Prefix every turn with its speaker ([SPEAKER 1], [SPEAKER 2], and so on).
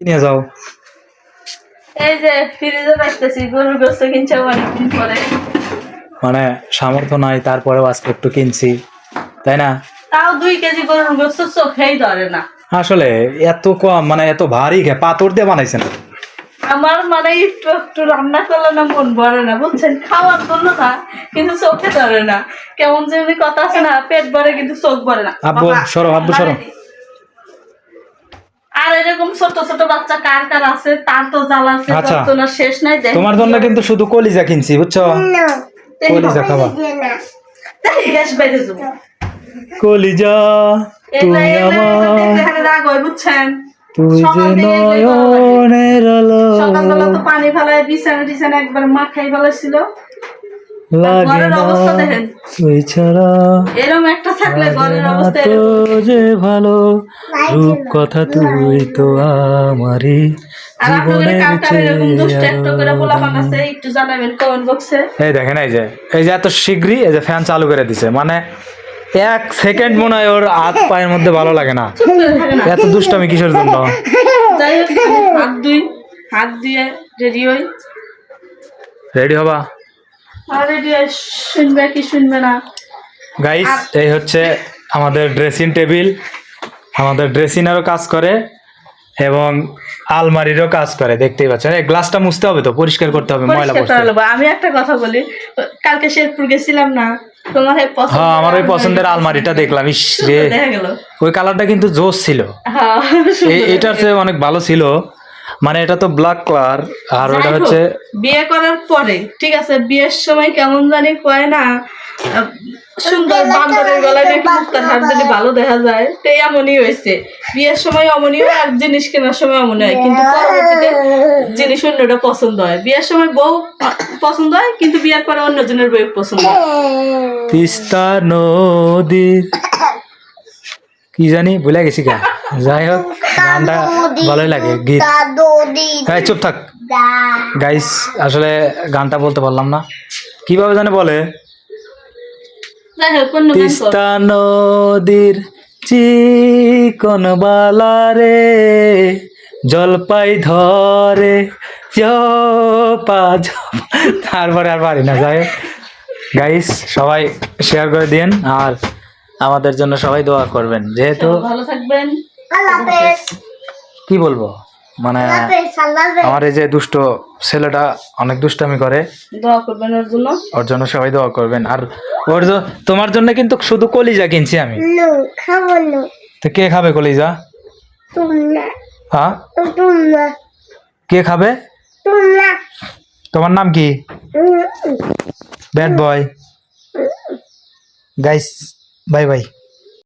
[SPEAKER 1] নিয়ে যাও।
[SPEAKER 2] এই যে ফ্রিজে রাখতেছি গরুর গোস্ত কিনছে অনেকদিন পরে।
[SPEAKER 1] মানে সামর্থ্য নাই তারপরেও আজকে একটু কিনছি তাই না?
[SPEAKER 2] তাও দুই কেজি গরুর গোস্ত চোখেই ধরে না।
[SPEAKER 1] আসলে এত কম মানে এত ভারী খে পাথর দিয়ে বানাইছেন।
[SPEAKER 2] আমার মানে একটু একটু রান্না করলে না মন ভরে না বুঝছেন? খাওয়ার জন্য না কিন্তু চোখে ধরে না। কেমন যেমনি কথা আছে না পেট ভরে কিন্তু চোখ ভরে না।
[SPEAKER 1] আব্বু, সরো, আব্বু, সরো।
[SPEAKER 2] আর এরকম ছোট ছোট বাচ্চা কার কার আছে তার তো জ্বালা আছে
[SPEAKER 1] আচ্ছা।
[SPEAKER 2] যন্ত্রণা শেষ নাই দেখ।
[SPEAKER 1] তোমার জন্য কিন্তু শুধু কলিজা কিনছি বুঝছ? কলিজা খাবা।
[SPEAKER 2] তাই গ্যাস
[SPEAKER 1] কলিজা তুমি আমার
[SPEAKER 2] হয় বুঝছেন?
[SPEAKER 1] তুই যে
[SPEAKER 2] সকাল থেকে এগুলাই
[SPEAKER 1] নয়নের আলো।
[SPEAKER 2] সকালবেলা তো পানি ফেলায় বিছানা টিছানা একবার মাখাই
[SPEAKER 1] লাগে না
[SPEAKER 2] অবস্থা দেখেন।
[SPEAKER 1] তুই ছাড়া
[SPEAKER 2] এরকম একটা থাকলে ঘরের অবস্থা
[SPEAKER 1] তো যে ভালো। রূপ কথা তুই তো আমারই
[SPEAKER 2] আর আপনাদের
[SPEAKER 1] জীবনের
[SPEAKER 2] কাকার এরকম দুষ্ট একটা করে
[SPEAKER 1] চেয়ে
[SPEAKER 2] পোলাপান আছে একটু জানাবেন কমেন্ট বক্সে
[SPEAKER 1] এই দেখেন এই যে এই যে এত শীঘ্রই এই যে ফ্যান চালু করে দিছে। মানে এক সেকেন্ড মনে হয় ওর হাত পায়ের মধ্যে ভালো লাগে না। এত দুষ্টামি কিসের জন্য?
[SPEAKER 2] হাত দুই হাত দিয়ে রেডি হই।
[SPEAKER 1] রেডি হবা?
[SPEAKER 2] আর শুনবে কি শুনবে না?
[SPEAKER 1] গাইস এই হচ্ছে আমাদের ড্রেসিং টেবিল আমাদের ড্রেসিংয়েরও কাজ করে এবং আলমারিরও কাজ করে দেখতেই পাচ্ছেন। এই গ্লাসটা মুছতে হবে তো পরিষ্কার করতে হবে ময়লা
[SPEAKER 2] পরিষ্কার। আমি একটা কথা বলি কালকে শেরপুর গেছিলাম না তোমার এই পছন্দের
[SPEAKER 1] হ্যাঁ আমার ওই পছন্দের আলমারিটা দেখলাম ইস রে। ওই কালারটা কিন্তু জোস ছিল।
[SPEAKER 2] হ্যাঁ
[SPEAKER 1] এটার চেয়ে অনেক ভালো ছিল। মানে এটা তো ব্ল্যাক কালার আর ওটা হচ্ছে
[SPEAKER 2] বিয়ে করার পরে ঠিক আছে বিয়ের সময় কেমন জানি কয় না সুন্দর বান্দরের গলায় নাকি মুক্তার হাত দিলে ভালো দেখা যায় তো এমনই হয়েছে। বিয়ের সময় অমনি হয় আর জিনিস কেনার সময় অমনি হয়। কিন্তু পরবর্তীতে জিনিস অন্যটা পছন্দ হয়। বিয়ের সময় বউ পছন্দ হয় কিন্তু বিয়ের পরে অন্যজনের বউ পছন্দ হয়।
[SPEAKER 1] তিস্তা নদীর কি জানি ভুলে গেছি গা। যাই হোক গানটা ভালোই লাগে গীত। হ্যাঁ চুপ থাক। গাইস আসলে গানটা বলতে পারলাম না। কীভাবে জানে বলে? তিস্তা নদীর চিকন বালারে জলপাই ধরে। তারপরে আর পারি না যাই গাইস সবাই শেয়ার করে দিন আর আমাদের জন্য সবাই দোয়া করবেন। যেহেতু
[SPEAKER 2] ভালো থাকবেন।
[SPEAKER 1] কি বলব? মানে আমার এই যে দুষ্ট ছেলেটা অনেক দুষ্টামি করে।
[SPEAKER 2] দোয়া করবেন ওর জন্য।
[SPEAKER 1] ওর জন্য সবাই দোয়া করবেন। আর ওর তোমার জন্য কিন্তু শুধু কলিজা কিনছি আমি।
[SPEAKER 3] খাব না।
[SPEAKER 1] তো কে খাবে কলিজা? হ্যাঁ? কে খাবে? তোমার। নাম কি? Bad boy guys bye bye